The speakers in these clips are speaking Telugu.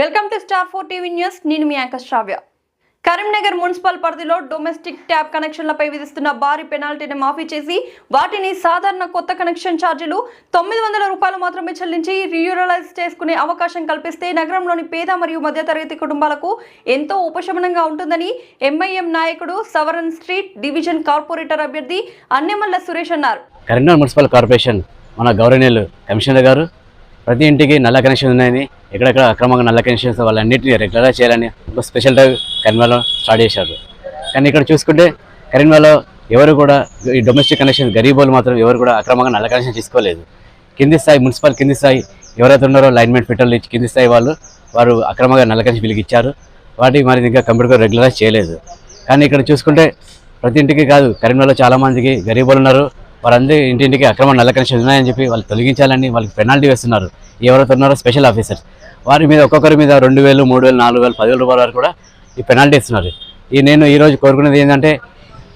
Welcome to star four TV news. నేను మీ యాంకర్ శ్రావ్య. కరీంనగర్ మున్సిపల్ పరిధిలో డొమెస్టిక్ ట్యాప్ కనెక్షన్లపై విధిస్తున్న భారీ పెనాల్టీని మాఫీ చేసి వాటిని సాధారణ కొత్త కనెక్షన్ ఛార్జీలు తొమ్మిది వందల రూపాయలు మాత్రమే చెల్లించి రీయూరలైజ్ చేసుకునే అవకాశం కల్పిస్తే నగరంలోని పేద మరియు మధ్యతరగతి కుటుంబాలకు ఎంతో ఉపశమనంగా ఉంటుందని ఎంఐఎం నాయకుడు సవరన్ స్ట్రీట్ డివిజన్ కార్పొరేటర్ అభ్యర్థి అన్నెమల్ల సురేష్ అన్నారు. కరీంనగర్ మున్సిపల్ కార్పొరేషన్ మన గౌరవనీయులు కమిషనర్ గారు ప్రతి ఇంటికి నల్ల కనెక్షన్ ఉన్నాయని ఎక్కడెక్కడ అక్రమంగా నల్ల కనెక్షన్స్ వాళ్ళన్నింటినీ రెగ్యులర్గా చేయాలని ఒక స్పెషల్ డ్రైవ్ కరీంనగర్లో స్టార్ట్ చేశారు. కానీ ఇక్కడ చూసుకుంటే కరీంనగర్లో ఎవరు కూడా ఈ డొమెస్టిక్ కనెక్షన్ గరీబోలు మాత్రం ఎవరు కూడా అక్రమంగా నల్ల కనెక్షన్ తీసుకోలేదు. కింది స్థాయి మున్సిపల్ కింది స్థాయి ఎవరైతే ఉన్నారో లైన్మెంట్ ఫిట్టర్లు ఇచ్చి కింది స్థాయి వాళ్ళు వారు అక్రమంగా నల్ల కనెక్షన్ పిలిగిచ్చారు ఇచ్చారు. వాటి మరి ఇంకా కంప్యూటర్ రెగ్యులరైజ్ చేయలేదు. కానీ ఇక్కడ చూసుకుంటే ప్రతి ఇంటికి కాదు కరీంనగర్లో చాలామందికి గరీబులు ఉన్నారు. వారందరి ఇంటింటికి అక్రమ నల్ల కనెక్షన్ ఉన్నాయని చెప్పి వాళ్ళు తొలగించాలని వాళ్ళకి పెనాల్టీ వేస్తున్నారు. ఎవరైతే ఉన్నారో స్పెషల్ ఆఫీసర్స్ వారి మీద ఒక్కొక్కరి మీద రెండు వేలు మూడు వేలు నాలుగు వేలు పదివేల రూపాయల వరకు కూడా ఈ పెనాల్టీ ఇస్తున్నారు ఈ నేను ఈరోజు కోరుకునేది ఏంటంటే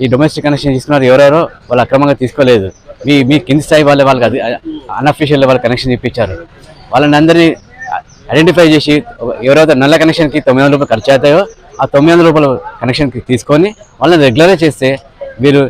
ఈ డొమెస్టిక్ కనెక్షన్ తీసుకున్నారు ఎవరెవరో వాళ్ళు అక్రమంగా తీసుకోలేదు. మీ మీ కింది స్థాయి వాళ్ళే వాళ్ళకి అది అన్అఫీషియల్ వాళ్ళు కనెక్షన్ ఇప్పించారు. వాళ్ళని అందరినీ ఐడెంటిఫై చేసి ఎవరైతే నల్ల కనెక్షన్కి తొమ్మిది వందల రూపాయలు ఖర్చు అవుతాయో ఆ తొమ్మిది వందల రూపాయలు కనెక్షన్కి తీసుకొని వాళ్ళని రెగ్యులర్గా చేస్తే వీరు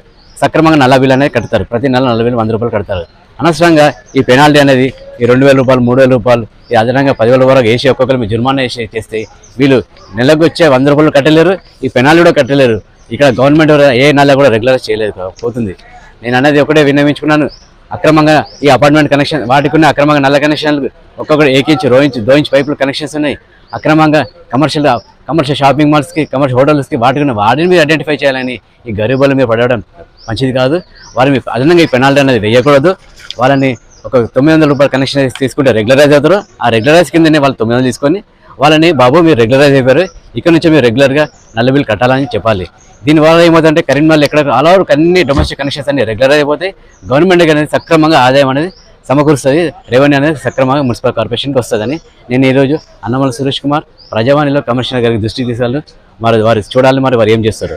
సక్రమంగా నల్ల బిల్ అనేది కడతారు. ప్రతి నెల నలభై బిల్లు వంద రూపాయలు కడతారు. అనవసరంగా ఈ పెనాల్టీ అనేది ఈ రెండు వేల రూపాయలు మూడు వేల రూపాయలు ఈ అదనంగా పదివేల వరకు వేసి ఒక్కొక్కరు మీ జుర్మానా వేసి చేస్తే వీళ్ళు నెలకు వచ్చే వంద రూపాయలు కట్టలేరు ఈ పెనాల్టీ కూడా కట్టలేరు. ఇక్కడ గవర్నమెంట్ ఏ నెల కూడా రెగ్యులర్ చేయలేదు పోతుంది. నేను అనేది ఒకటే విన్నవించుకున్నాను. అక్రమంగా ఈ అపార్ట్మెంట్ కనెక్షన్ వాటికి ఉన్న అక్రమంగా నల్ల కనెక్షన్లు ఒక్కొక్కటి ఏకించి రోయించి దోయించి పైపులు కనెక్షన్స్ ఉన్నాయి. అక్రమంగా కమర్షియల్ కమర్షియల్ షాపింగ్ మాల్స్కి కమర్షియల్ హోటల్స్కి వాటికి ఉన్న వాటిని మీరు ఐడెంటిఫై చేయాలని ఈ గరీబుల మీద పడడం మంచిది కాదు. వారి మీ అదనంగా ఈ పెనాల్టీ అనేది వేయకూడదు. వాళ్ళని ఒక తొమ్మిది వందల రూపాయల కనెక్షన్ తీసుకుంటే రెగ్యులరైజ్ అవుతారు. ఆ రెగ్యులరైజ్ కిందనే వాళ్ళు తొమ్మిది వందలు తీసుకొని వాళ్ళని బాబు మీరు రెగ్యులరైజ్ అయిపోయారు. ఇక్కడ నుంచి మీరు రెగ్యులర్గా నల్ల బిల్లు కట్టాలని చెప్పాలి. దీనివల్ల ఏమవుతుందంటే కరీంనగర్ ఎక్కడ ఆల్ ఓవర్ అన్ని డొమెస్టిక్ కనెక్షన్స్ అన్ని రెగ్యులర్ అయిపోతాయి. గవర్నమెంట్ అనేది సక్రమంగా ఆదాయం అనేది సమకూరుస్తుంది. రెవెన్యూ అనేది సక్రమంగా మున్సిపల్ కార్పొరేషన్కి వస్తుందని నేను ఈరోజు అన్నమల సురేష్ కుమార్ ప్రజావాణిలో కమిషనర్ గారికి దృష్టికి తీసుకెళ్ళి మరి వారు చూడాలి మరి వారు ఏం చేస్తారు.